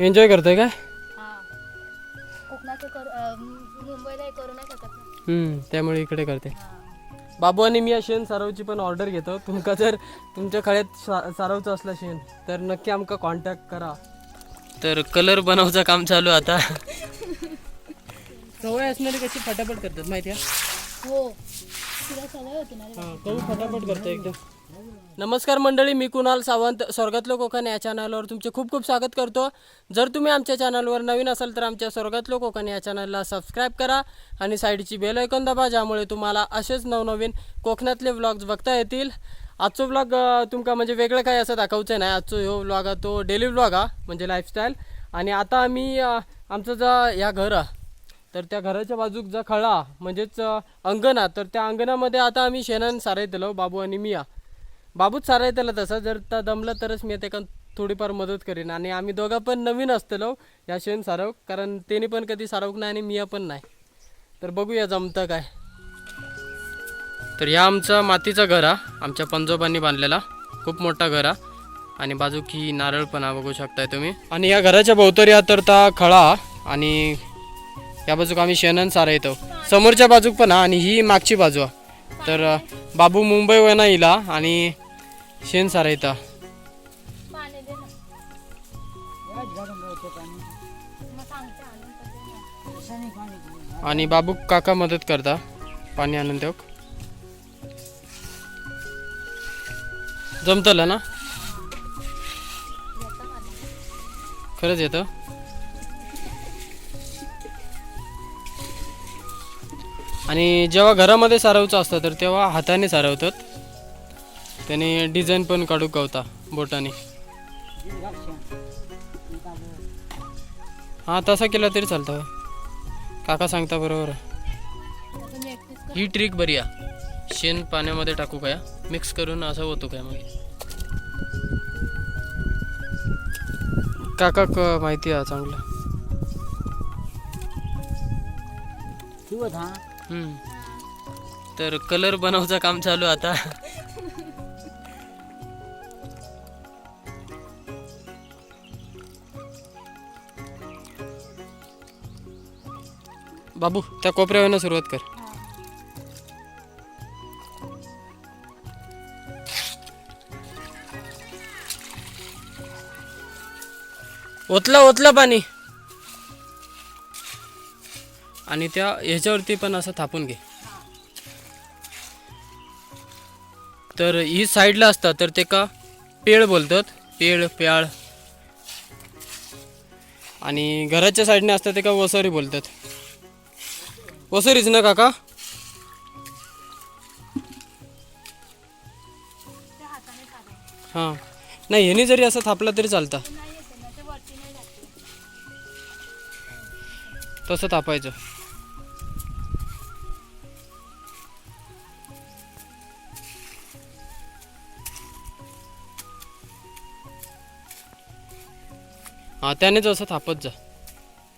Enjoy करतोय काय? हा. कोकणाचं कर अं, मुंबईला हे करू नाही शकत ना. हम्म, त्यामुळे इकडे करते. बाबू आणि मी या शेण सारवची पण ऑर्डर घेतो. तुमका जर तुमच्या खळ्यात सा- सारवचं असलं शेण तर नक्की आमका कॉन्टॅक्ट करा. तर कलर बनवचं काम चालू आता. सवय असणारी कशी फटाफट करतात माहिती आहे? हो. हा, फटाफट करतो नमस्कार मंडळी मी कुणाल सावंत स्वर्गातलं कोकण या चॅनलवर तुमचे खूप खूप स्वागत करतो. जर तुम्ही आमच्या चॅनलवर नवीन असाल तर आमच्या स्वर्गातलं कोकण या चॅनलला सबस्क्राईब करा आणि साईडची बेल ऐकून दाबा ज्यामुळे तुम्हाला असेच नवनवीन कोकणातले व्लॉग्स बघता येतील. आजचो व्लॉग तुमका म्हणजे वेगळं काय असं दाखवचं नाही. आजचो ह्यो व्लॉग हा तो डेली व्लॉग हा म्हणजे लाईफस्टाईल आणि आता आम्ही आमचं जा ह्या घर हा तर त्या घराच्या बाजूक जो खळा म्हणजेच अंगणा. तर त्या अंगणामध्ये आता आम्ही शेणान सारायतलो बाबू आणि मिया. बाबूच सारायतला तसा जर त्या दमला तरच मी त्याका थोडीफार मदत करीन. आणि आम्ही दोघं पण नवीन असतलो या शेण सारव कारण त्याने पण कधी सारवक नाही आणि मिया पण नाही. तर बघूया जमतं काय. तर या आमचा मातीचा घर हा आमच्या पंजोबांनी बांधलेला. खूप मोठा घर हा. आणि बाजूक ही नारळ पण हा बघू शकताय तुम्ही. आणि या घराच्या भोवतरी हा तर ता खळा आणि या बाजूक आम्ही शेणन सारा येतो. समोरच्या बाजूक पण हा आणि ही मागची बाजू हा. तर बाबू मुंबई वयना येला आणि शेण सारा येता. आणि बाबू काका मदत करता. पाणी आणून देऊ जमतलं ना? खरंच येतं? आणि जेव्हा घरामध्ये सारवचं असतं तर तेव्हा हाताने सारवतात. त्याने डिझाईन पण काढू गावता बोटाने. हां तसा केला तरी चालतं काका सांगता बरोबर. ही ट्रिक बरी आहे. शेण पाण्यामध्ये टाकू काय मिक्स करून असं होतो काय मग? काका क माहिती आहे चांगलं. तर कलर बनवचं काम चालू आता. बाबू त्या कोपऱ्यावर सुरुवात कर. ओतला ओतला पाणी. आणि त्या ह्याच्यावरती पण असं थापून घे. तर ही साईडला असतात तर ते का पेळ बोलतात पेळ प्याळ. आणि घराच्या साईडने असतात ते का वसरी बोलतात. वसरीच ना काका? हां. नाही ह्यानी जरी असं थापला तरी चालतं. तसं थापायचं. हां त्यानेच असं थापत जा.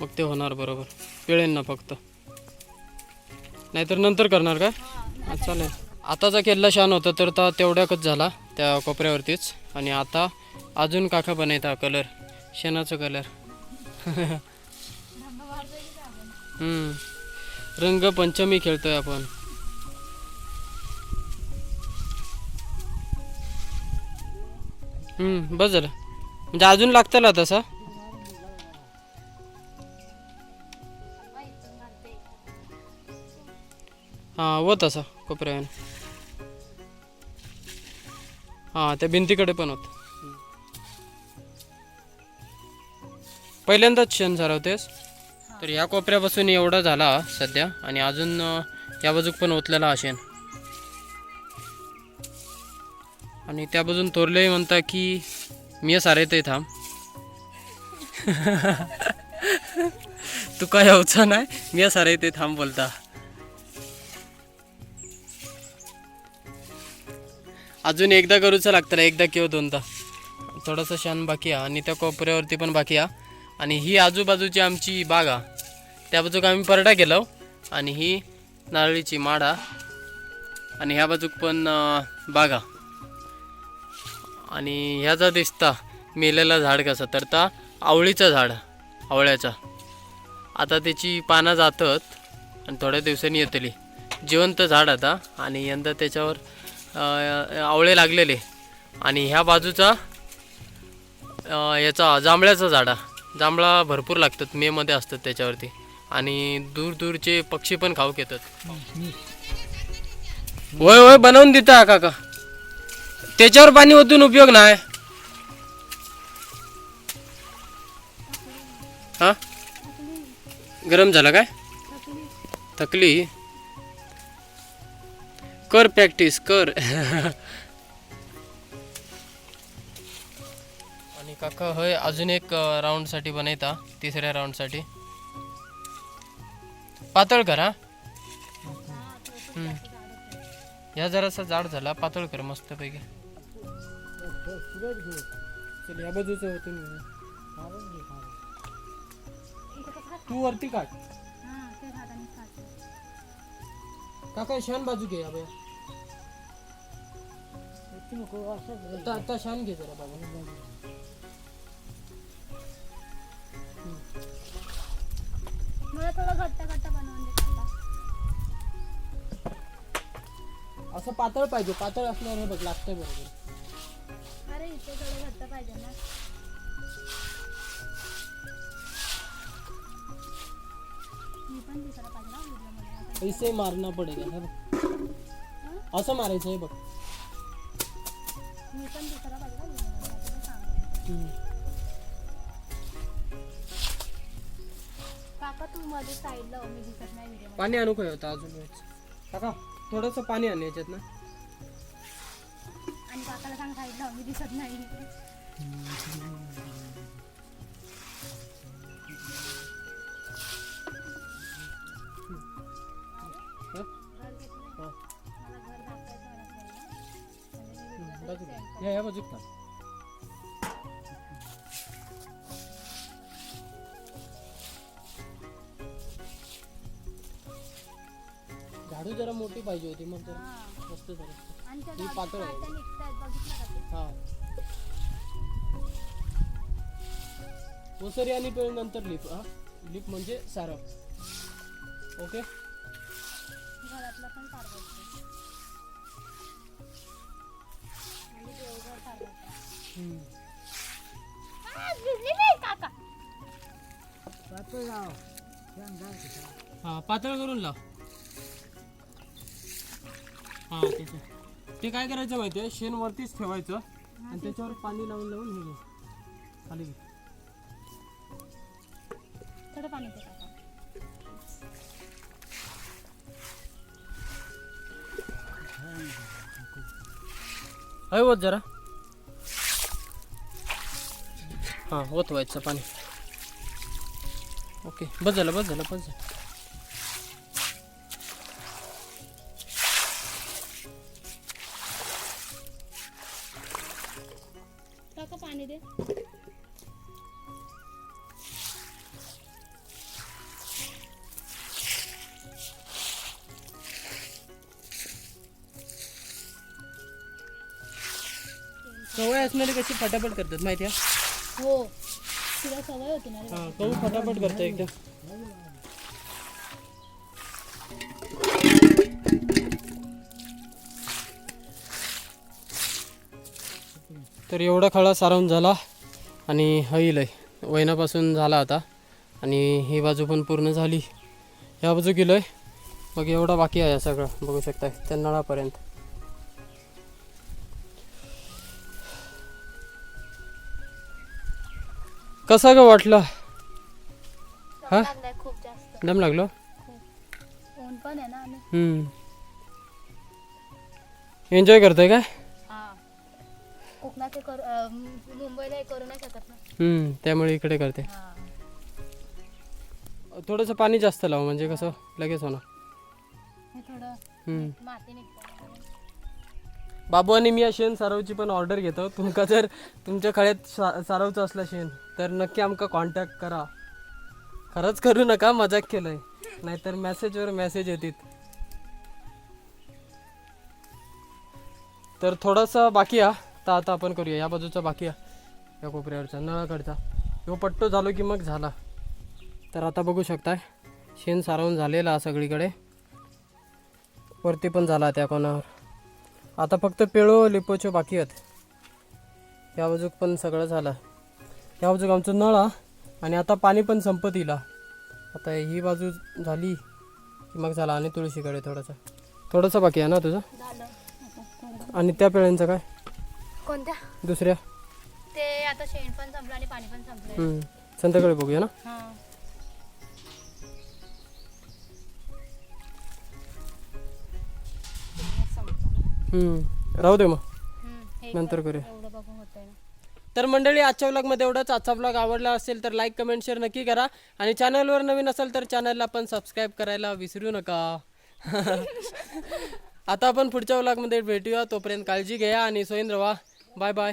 मग ते होणार बरोबर. पिळेन ना फक्त. नाहीतर नंतर करणार का? चालेल. आताचा केल्ला छान होता तर ता तेवढ्याकच झाला त्या कोपऱ्यावरतीच. आणि आता अजून काका बनायचा कलर. शेणाचा कलर. आपण? रंगपंचमी खेळतोय आपण. बस झालं. म्हणजे अजून लागतं ना तसा? हां व तसा कोपऱ्याने हां त्या भिंतीकडे पण होत. पहिल्यांदाच क्षण सारवतेस तर ह्या कोपऱ्यापासून एवढा झाला सध्या आणि अजून या बाजूक पण ओतलेला हा शेण. आणि त्या बाजून तोरले म्हणता की मी सारे थांब. तू काय यावचा नाही मी सारे ते थांब बोलता. अजून एकदा करूचं लागतं एकदा किंवा दोनदा. थोडंसं शान बाकी आहे आणि त्या कोपऱ्यावरती पण बाकी आहे. आणि ही आजूबाजूची आमची बाग आहे. त्या बाजूक आम्ही परडा केलो हो. आणि ही नारळीची माड आणि ह्या बाजूक पण बागा आणि ह्या जा दिसता मेलेला झाड कसं तर ता आवळीचं झाड आवळ्याचा. आता त्याची पानं जातात आणि थोड्या दिवसांनी येतली. जिवंत झाड आता आणि यंदा त्याच्यावर आवळे लागलेले. आणि ह्या बाजूचा याचा जांभळ्याचा झाडा. जांभळा भरपूर लागतात मेमध्ये असतात त्याच्यावरती. आणि दूर दूरचे पक्षी पण खाऊक येतात. होय होय बनवून देता काका. त्याच्यावर पाणी ओतून उपयोग नाही. हा? गरम झाला काय? थकली? कर प्रॅक्टिस कर. आणि काका होय अजून एक राऊंडसाठी बनयता तिसऱ्या राऊंडसाठी. पातळ कर हा. हम्म. या जरासा जाड झाला पातळ कर मस्त पैकी या बाजूचं तू वरती काढ. काका शान बाजू घे अबे आता आता शान घे जरा बाबा मला थोडं घट्ट घट्ट बनवून दे काका. असं पातळ पाहिजे पातळ असल्यावर हे बघ लागतंय बरोबर अरे इथे थोडं घट्ट पाहिजे ना मी पण दिसायला पाहिजे ना व्हिडिओमध्ये आता. ऐसे मारना पडेगा हे असं मारायचं हे बघ मी पण. काका तू मध्ये साईडला हो मी दिसत नाही व्हिडिओमध्ये पाणी आणू काय होतं अजून काका थोडंसं पाणी आण याच्यात ना. आणि काकाला सांग साईडला हो मी दिसत नाही या या बाजूक थांब. झाडू जरा मोठी पाहिजे होती मग जरा हा. मस्त झालं आणि त्या ही गाडीत पातळ आहे. काट्या निघतायत बघितलं का ते? हा ओसरी आणि पेळ नंतर लिप हा लिप म्हणजे सारव ओके घरातलं पण हा पातळ करून लाव. हा त्याचं ते काय करायचं माहितीये? शेण वरतीच ठेवायचं आणि त्याच्यावर पाणी लावून लावून हे घे. खाली घे. थोडं पाणी दे काका जरा. हां ओतवायचं पाणी. ओके बस झालं बस झालं बस झालं. पाणी दे. सवय असणारी कशी फटाफट करतात माहिती आहे? हो. तुला सवय होती ना रे. कहू फटाफट करतं एकदा. तर एवढा खळा सारवून झाला आणि होईल आहे. वैनापासून झाला आता. आणि ही बाजू पण पूर्ण झाली. ह्या बाजू गेलो आहे मग एवढा बाकी आहे सगळं. बघू शकताय. त्या नळापर्यंत. कसा ग वाटलं? हा? लागलाय खूप जास्त. दम लागलो? ऊन पण आहे ना आणि हम्म. एन्जॉय करतोय काय हा. कोकणात हे करू अं, मुंबईला हे करू नाही शकत ना. हम्म त्यामुळे इकडे करते. हा. थोडंसं पाणी जास्त लाव म्हणजे कसं लगेच होणार. हे थोडं हम्म. माती निघतं. बाबू आणि मी या शेण सारवची पण ऑर्डर घेतो. तुमका जर तुमच्या खळ्यात सा- सारवचं असलं शेण तर नक्की आमका कॉन्टॅक्ट करा. खरंच करू नका मजाक केलंय. नाहीतर मेसेजवर मेसेज येतात तर थोडासा बाकी हा. तर आता आपण करूया. या बाजूचा बाकी हा. या कोपऱ्यावरचा नळाकडचा. ह्यो पट्टो झालो की मग झाला. तर आता बघू शकताय शेण सारवून झालेला सगळीकडे. वरती पण झाला त्या कोणावर. आता फक्त पेळो लिपोचो बाकी आहेत. या बाजूक पण सगळं झालं. या बाजूक आमचं नळ हा आणि आता पाणी पण संपत येईल हा. आता ही बाजू झाली की मग झाला आणि तुळशीकडे थोडंसं. थोडंसं बाकी आहे ना तुझं? आणि त्या पेळ्यांचं काय? कोणत्या? दुसऱ्या? ते आता शेण पण संपलं आणि पाणी पण हम्म. संध्याकाळी बघूया ना? हम्म. राहू दे मग. हम्म, हे नंतर करूया. एवढं बघून होतंय ना. तर मंडळी आजच्या व्लॉगमध्ये एवढंच. आजचा व्लॉग आवडला असेल तर लाईक कमेंट शेअर नक्की करा. आणि चॅनलवर नवीन असेल तर चॅनलला पण सबस्क्राईब करायला विसरू नका. आता आपण पुढच्या व्लॉगमध्ये भेटूया. तोपर्यंत काळजी घ्या आणि सोयीन रवा. Bye bye